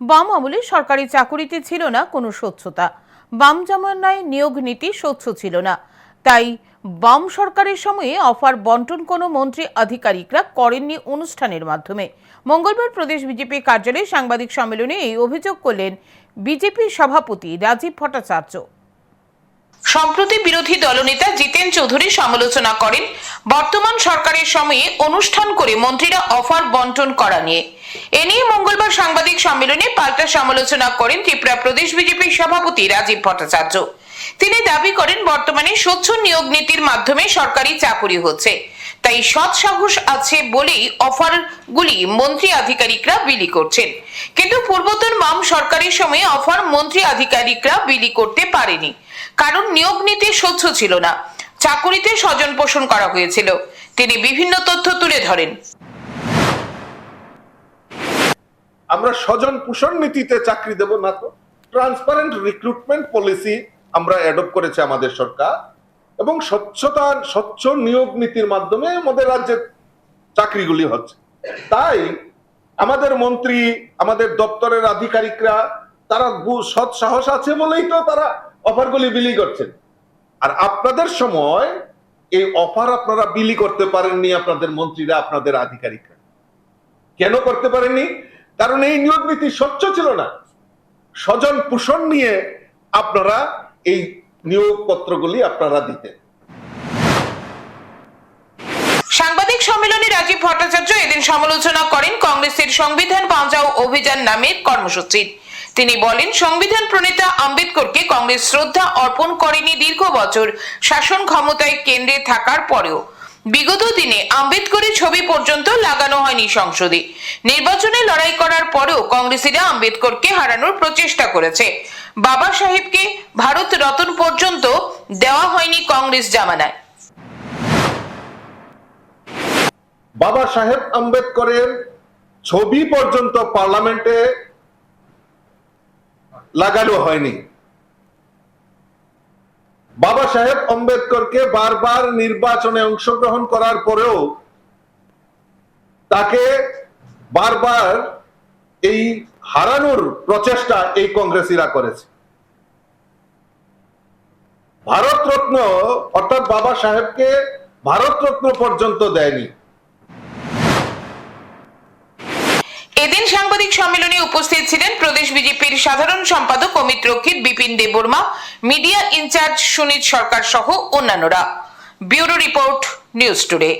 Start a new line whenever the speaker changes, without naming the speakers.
বাম আমলে সরকারি চাকুরিতে ছিল না কোনো স্বচ্ছতা। বাম জামানায় নিয়োগ নীতি স্বচ্ছ ছিল না। তাই বাম সরকারের সময়ে অফার বন্টন কোনো মন্ত্রী আধিকারিকরা করেননি অনুষ্ঠানের মাধ্যমে। মঙ্গলবার প্রদেশ বিজেপি কার্যালয়ে সাংবাদিক সম্মেলনে এই অভিযোগ করলেন বিজেপির সভাপতি রাজীব ভট্টাচার্য। সম্প্রতি বিরোধী দলনেতা জিতেন চৌধুরী সমালোচনা করেন বর্তমান সরকারের সময়ে অনুষ্ঠান করে মন্ত্রীরা অফার বন্টন করা নিয়ে। এ নিয়ে মঙ্গলবার সাংবাদিক সম্মেলনে পাল্টা সমালোচনা করেন ত্রিপুরা প্রদেশ বিজেপির সভাপতি রাজীব ভট্টাচার্য। তিনি দাবি করেন, বর্তমানে স্বচ্ছ নিয়োগ নীতির মাধ্যমে সরকারি চাকুরি হচ্ছে। তাই সৎ সাহস আছে বলেই অফারগুলি মন্ত্রী আধিকারিকরা বিলি করছেন। কিন্তু পূর্বতন বাম সরকারের সময়ে অফার মন্ত্রী আধিকারিকরা বিলি করতে পারেনি। কারণ নিয়োগ নীতি স্বচ্ছ ছিল না। চাকুরিতে স্বজন পোষণ করা হয়েছিল। তিনি বিভিন্ন তথ্য তুলে ধরেন।
আমরা স্বজন পোষণ নীতিতে চাকরি দেব না তো? ট্রান্সপারেন্ট রিক্রুটমেন্ট পলিসি আমরা অ্যাডপ্ট করেছে আমাদের সরকার এবং স্বচ্ছতা, স্বচ্ছ নিয়োগ নীতির মাধ্যমে আমাদের রাজ্যের চাকরিগুলি হচ্ছে। তাই আমাদের মন্ত্রী, আমাদের দপ্তরের আধিকারিকরা তারা সৎ সাহস আছে বলেই তো তারা অফারগুলি বিলি করছেন। আর আপনাদের সময় এই অফার আপনারা বিলি করতে পারেননি আপনাদের মন্ত্রীরা, আপনাদের আধিকারিকরা। কেন করতে পারেননি? কারণ এই নিয়োগ নীতি স্বচ্ছ ছিল না। স্বজন পোষণ নিয়ে আপনারা এই নিয়োগ পত্রগুলি আপনারা দিতেন।
সাংবাদিক সম্মেলনে রাজীব ভট্টাচার্য এদিন সমালোচনা করেন কংগ্রেসের সংবিধান বাঁচাও অভিযান নামের কর্মসূচির। তিনি বলেন, সংবিধান প্রণেতা আম্বেদকরকে কংগ্রেস শ্রদ্ধা অর্পণ করেনি দীর্ঘ বছর শাসন ক্ষমতায় কেন্দ্রে থাকার পরেও। বিগত দিনে আম্বেদকরের ছবি পর্যন্ত লাগানো হয়নি সংসদে। নির্বাচনে লড়াই করার পরেও কংগ্রেসীরা আম্বেদকরকে হারানোর প্রচেষ্টা করেছে। বাবা সাহেবকে ভারত রতন পর্যন্ত দেওয়া হয়নি কংগ্রেস জামানায়।
বাবা সাহেব আম্বেদকরের ছবি পর্যন্ত পার্লামেন্টে লাগানো হয়নি। বাবা সাহেব আম্বেদকরকে বারবার নির্বাচনে অংশগ্রহণ করার পরেও তাকে বারবার এই হারানোর প্রচেষ্টা এই কংগ্রেসীরা করেছে। ভারত রত্ন অর্থাৎ বাবা সাহেবকে ভারত রত্ন পর্যন্ত দেয়নি।
এদিন সাংবাদিক সম্মেলনে উপস্থিত ছিলেন প্রদেশ বিজেপির সাধারণ সম্পাদক Amit Rakshit, Bipin Debbarma, media in charge Sunit Sarkar সহ অন্যান্যরা। Bureau report, news today.